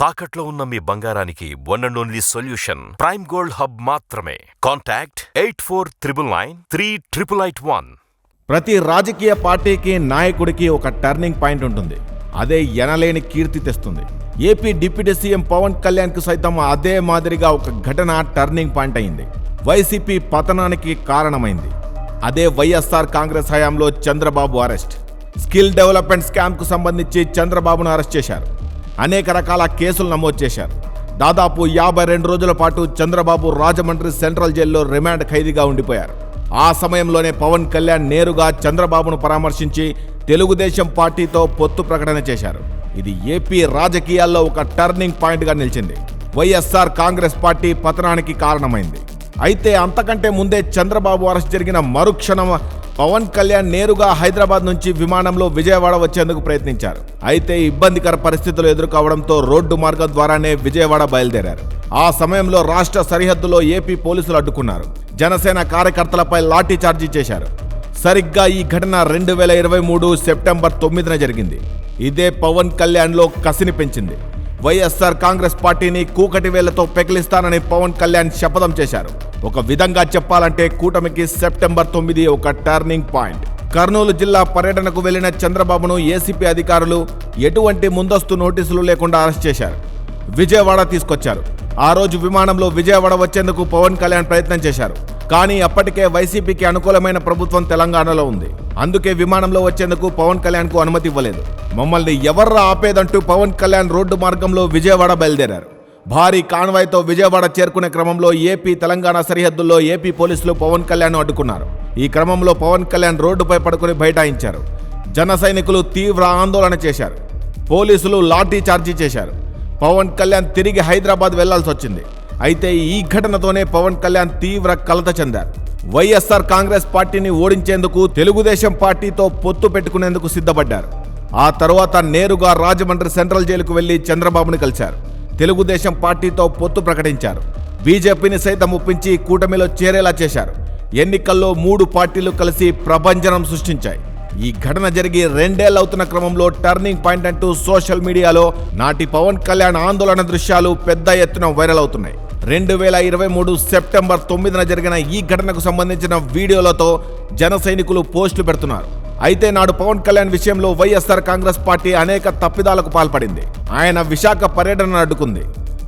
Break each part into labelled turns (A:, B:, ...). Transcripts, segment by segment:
A: తాకట్లో ఉన్న మీ బంగారానికి one and only solution prime gold hub మాత్రమే. Contact eight four triple nine three triple eight one
B: ప్రతి రాజకీయ పార్టీకి నాయకుడికి ఒక టర్నింగ్ పాయింట్ ఉంటుంది. అదే ఎనలేని కీర్తి తెస్తుంది. ఏపీ డిప్యూటీ సీఎం పవన్ కళ్యాణ్కు సైతం అదే మాదిరిగా ఒక ఘటన టర్నింగ్ పాయింట్ అయింది. వైసీపీ పతనానికి కారణమైంది. అదే వైఎస్ఆర్ కాంగ్రెస్ హయాంలో చంద్రబాబు అరెస్ట్. స్కిల్ డెవలప్మెంట్ స్కామ్కు సంబంధించి చంద్రబాబును అరెస్ట్ చేశారు. అనేక రకాల కేసులు నమోదు చేశారు. దాదాపు యాభై రెండు రోజుల పాటు చంద్రబాబు రాజమండ్రి సెంట్రల్ జైల్లో రిమాండ్ ఖైదీగా ఉండిపోయారు. ఆ సమయంలోనే పవన్ కళ్యాణ్ నేరుగా చంద్రబాబును పరామర్శించి తెలుగుదేశం పార్టీతో పొత్తు ప్రకటన చేశారు. ఇది ఏపీ రాజకీయాల్లో ఒక టర్నింగ్ పాయింట్గా నిలిచింది. వైఎస్ఆర్ కాంగ్రెస్ పార్టీ పతనానికి కారణమైంది. అయితే అంతకంటే ముందే చంద్రబాబు అరెస్ట్ జరిగిన మరుక్షణం పవన్ కళ్యాణ్ నేరుగా హైదరాబాద్ నుంచి విమానంలో విజయవాడ వచ్చేందుకు ప్రయత్నించారు. అయితే ఇబ్బందికర పరిస్థితులు ఎదుర్కోవడంతో రోడ్డు మార్గం ద్వారానే విజయవాడ బయలుదేరారు. ఆ సమయంలో రాష్ట్ర సరిహద్దులో ఏపీ పోలీసులు అడ్డుకున్నారు. జనసేన కార్యకర్తలపై లాఠీచార్జీ చేశారు. సరిగ్గా ఈ ఘటన రెండు వేల ఇరవై మూడు సెప్టెంబర్ తొమ్మిదిన జరిగింది. ఇదే పవన్ కళ్యాణ్లో కసిని పెంచింది. వైఎస్ఆర్ కాంగ్రెస్ పార్టీని కూకటి వేళ్ళతో పెకిలిస్తానని పవన్ కళ్యాణ్ శపథం చేశారు. ఒక విధంగా చెప్పాలంటే కూటమికి సెప్టెంబర్ తొమ్మిది ఒక టర్నింగ్ పాయింట్ కర్నూలు జిల్లా పర్యటనకు వెళ్ళిన చంద్రబాబును ఏసీపీ అధికారులు ఎటువంటి ముందస్తు నోటీసులు లేకుండా అరెస్ట్ చేశారు. విజయవాడ తీసుకొచ్చారు. ఆ రోజు విమానంలో విజయవాడ వచ్చేందుకు పవన్ కళ్యాణ్ ప్రయత్నం చేశారు. కానీ అప్పటికే వైసీపీకి అనుకూలమైన ప్రభుత్వం తెలంగాణలో ఉంది. అందుకే విమానంలో వచ్చేందుకు పవన్ కళ్యాణ్కు అనుమతి ఇవ్వలేదు. మమ్మల్ని ఎవర్రా ఆపేదంటూ పవన్ కళ్యాణ్ రోడ్డు మార్గంలో విజయవాడ బయలుదేరారు. భారీ కాన్వాయ్తో విజయవాడ చేరుకునే క్రమంలో ఏపీ తెలంగాణ సరిహద్దుల్లో ఏపీ పోలీసులు పవన్ కళ్యాణ్ అడ్డుకున్నారు. ఈ క్రమంలో పవన్ కళ్యాణ్ రోడ్డుపై పడుకుని బైఠాయించారు. జన సైనికులు తీవ్ర ఆందోళన చేశారు. పోలీసులు లాఠీ చార్జీ చేశారు. పవన్ కళ్యాణ్ తిరిగి హైదరాబాద్ వెళ్ళాల్సి వచ్చింది. అయితే ఈ ఘటనతోనే పవన్ కళ్యాణ్ తీవ్ర కలత చెందారు. వైఎస్ఆర్ కాంగ్రెస్ పార్టీని ఓడించేందుకు తెలుగుదేశం పార్టీతో పొత్తు పెట్టుకునేందుకు సిద్ధపడ్డారు. ఆ తర్వాత నేరుగా రాజమండ్రి సెంట్రల్ జైలుకు వెళ్ళి చంద్రబాబుని కలిశారు. తెలుగుదేశం పార్టీతో పొత్తు ప్రకటించారు. బీజేపీని సైతం ఒప్పించి కూటమిలో చేరేలా చేశారు. ఎన్నికల్లో మూడు పార్టీలు కలిసి ప్రభంజనం సృష్టించాయి. ఈ ఘటన జరిగి రెండేళ్ళవుతున్న క్రమంలో టర్నింగ్ పాయింట్ అంటూ సోషల్ మీడియాలో నాటి పవన్ కళ్యాణ్ ఆందోళన దృశ్యాలు పెద్ద ఎత్తున వైరల్ అవుతున్నాయి. రెండు వేల ఇరవై మూడు సెప్టెంబర్ తొమ్మిదిన జరిగిన ఈ ఘటనకు సంబంధించిన వీడియోలతో జన సైనికులు పోస్టులు పెడుతున్నారు. అయితే నాడు పవన్ కళ్యాణ్ విషయంలో వైఎస్ఆర్ కాంగ్రెస్ పార్టీ అనేక తప్పిదాలకు పాల్పడింది. ఆయన విశాఖ పర్యటన అడ్డుకుంది.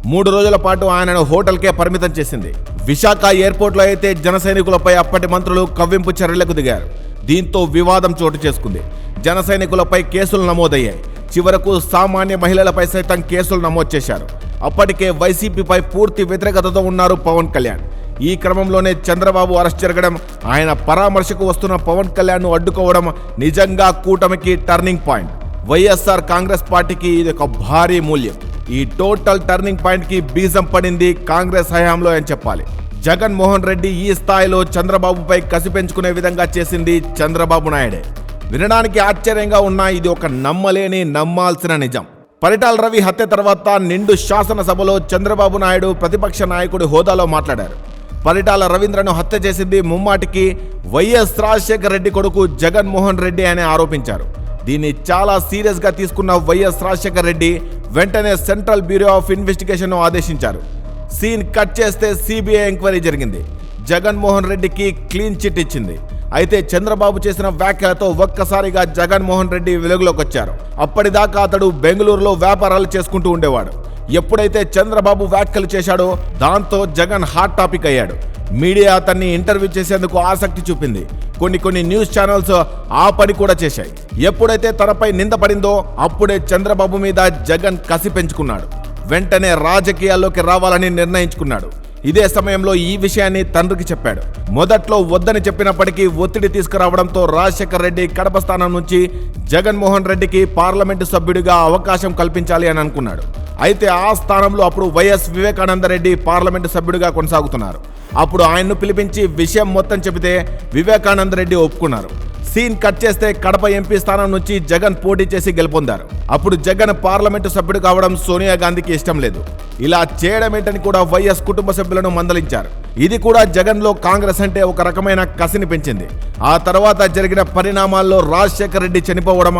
B: మూడు రోజుల పాటు ఆయనను హోటల్కే పరిమితం చేసింది. విశాఖ ఎయిర్పోర్ట్లో అయితే జన సైనికులపై అప్పటి మంత్రులు కవ్వింపు చర్యలకు దిగారు. దీంతో వివాదం చోటు చేసుకుంది. జన సైనికులపై కేసులు నమోదయ్యాయి. చివరకు సామాన్య మహిళలపై సైతం కేసులు నమోదు చేశారు. అప్పటికే వైసీపీపై పూర్తి వ్యతిరేకతతో ఉన్నారు పవన్ కళ్యాణ్. ఈ క్రమంలోనే చంద్రబాబు అరెస్ట్ జరగడం ఆయన పరామర్శకు వస్తున్న పవన్ కళ్యాణ్ను అడ్డుకోవడం నిజంగా కూటమికి టర్నింగ్ పాయింట్ వైఎస్ఆర్ కాంగ్రెస్ పార్టీకి ఇది ఒక భారీ మూల్యం. ఈ టోటల్ టర్నింగ్ పాయింట్కి బీజం పడింది కాంగ్రెస్ హయాంలో అని చెప్పాలి. జగన్మోహన్ రెడ్డి ఈ స్థాయిలో చంద్రబాబుపై కసి పెంచుకునే విధంగా చేసింది చంద్రబాబు నాయుడే. వినడానికి ఆశ్చర్యంగా ఉన్న ఇది ఒక నమ్మలేని నమ్మాల్సిన నిజం. పరిటాల రవి హత్య తర్వాత నిండు శాసనసభలో చంద్రబాబు నాయుడు ప్రతిపక్ష నాయకుడి హోదాలో మాట్లాడారు. పరిటాల రవీంద్రను హత్య చేసింది ముమ్మాటికి వైఎస్ రాజశేఖర రెడ్డి కొడుకు జగన్మోహన్ రెడ్డి అని ఆరోపించారు. దీన్ని చాలా సీరియస్గా తీసుకున్న వైఎస్ రాజశేఖర రెడ్డి వెంటనే సెంట్రల్ బ్యూరో ఆఫ్ ఇన్వెస్టిగేషన్ ఆదేశించారు. సీన్ కట్ చేస్తే సిబిఐ ఎంక్వైరీ జరిగింది. జగన్మోహన్ రెడ్డికి క్లీన్ చిట్ ఇచ్చింది. అయితే చంద్రబాబు చేసిన వ్యాఖ్యలతో ఒక్కసారిగా జగన్మోహన్ రెడ్డి వెలుగులోకి వచ్చారు. అప్పటిదాకా అతడు బెంగళూరులో వ్యాపారాలు చేసుకుంటూ ఉండేవాడు. ఎప్పుడైతే చంద్రబాబు వ్యాఖ్యలు చేశాడో దాంతో జగన్ హాట్ టాపిక్ అయ్యాడు. మీడియా అతన్ని ఇంటర్వ్యూ చేసేందుకు ఆసక్తి చూపింది. కొన్ని కొన్ని న్యూస్ ఛానల్స్ ఆ పని కూడా చేశాయి. ఎప్పుడైతే తనపై నింద పడిందో అప్పుడే చంద్రబాబు మీద జగన్ కసి పెంచుకున్నాడు. వెంటనే రాజకీయాల్లోకి రావాలని నిర్ణయించుకున్నాడు. ఇదే సమయంలో ఈ విషయాన్ని తండ్రికి చెప్పాడు. మొదట్లో వద్దని చెప్పినప్పటికీ ఒత్తిడి తీసుకురావడంతో రాజశేఖర్ రెడ్డి కడప స్థానం నుంచి జగన్మోహన్ రెడ్డికి పార్లమెంటు సభ్యుడిగా అవకాశం కల్పించాలి అని అనుకున్నాడు. అయితే ఆ స్థానంలో అప్పుడు వైఎస్ వివేకానంద రెడ్డి పార్లమెంటు సభ్యుడిగా కొనసాగుతున్నారు. అప్పుడు ఆయన్ను పిలిపించి విషయం మొత్తం చెబితే వివేకానంద రెడ్డి ఒప్పుకున్నారు. సీన్ కట్ చేస్తే కడప ఎంపీ స్థానం నుంచి జగన్ పోటీ చేసి గెలుపొందారు. అప్పుడు జగన్ పార్లమెంటు సభ్యుడు కావడం సోనియా గాంధీకి ఇష్టం లేదు. ఇలా చేయడం ఏంటని కూడా వైఎస్ కుటుంబ సభ్యులను మందలించారు. ఇది కూడా జగన్లో కాంగ్రెస్ అంటే ఒక రకమైన కసిని పెంచింది. ఆ తర్వాత జరిగిన పరిణామాల్లో రాజశేఖర రెడ్డి చనిపోవడం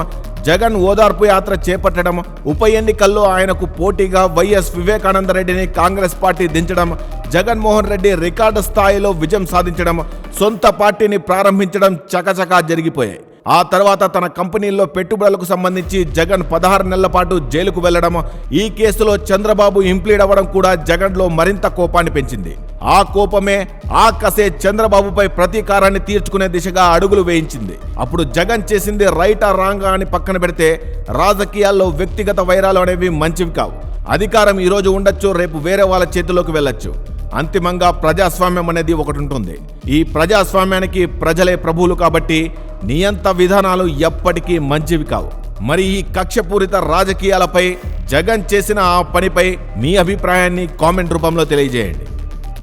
B: జగన్ ఓదార్పు యాత్ర చేపట్టడం ఉప ఎన్నికల్లో ఆయనకు పోటీగా వైఎస్ వివేకానంద రెడ్డిని కాంగ్రెస్ పార్టీ దించడం జగన్మోహన్ రెడ్డి రికార్డు స్థాయిలో విజయం సాధించడం సొంత పార్టీని ప్రారంభించడం చకచకా జరిగిపోయాయి. ఆ తర్వాత తన కంపెనీల్లో పెట్టుబడులకు సంబంధించి జగన్ పదహారు నెలల పాటు జైలుకు వెళ్ళడం ఈ కేసులో చంద్రబాబు ఇంప్లీడ్ అవ్వడం కూడా జగన్లో మరింత కోపాన్ని పెంచింది. ఆ కోపమే ఆ కసే చంద్రబాబుపై ప్రతీకారాన్ని తీర్చుకునే దిశగా అడుగులు వేయించింది. అప్పుడు జగన్ చేసింది రైటా రాంగా అని పక్కన పెడితే రాజకీయాల్లో వ్యక్తిగత వైరాలు అనేవి మంచివి కావు. అధికారం ఈరోజు ఉండొచ్చు రేపు వేరే వాళ్ళ చేతిలోకి వెళ్ళొచ్చు. అంతిమంగా ప్రజాస్వామ్యం అనేది ఒకటి ఉంటుంది. ఈ ప్రజాస్వామ్యానికి ప్రజలే ప్రభువులు కాబట్టి నియంత విధానాలు ఎప్పటికీ మంచివి కావు. మరి ఈ కక్షపూరిత రాజకీయాలపై జగన్ చేసిన ఆ పనిపై మీ అభిప్రాయాన్ని కామెంట్ రూపంలో తెలియజేయండి.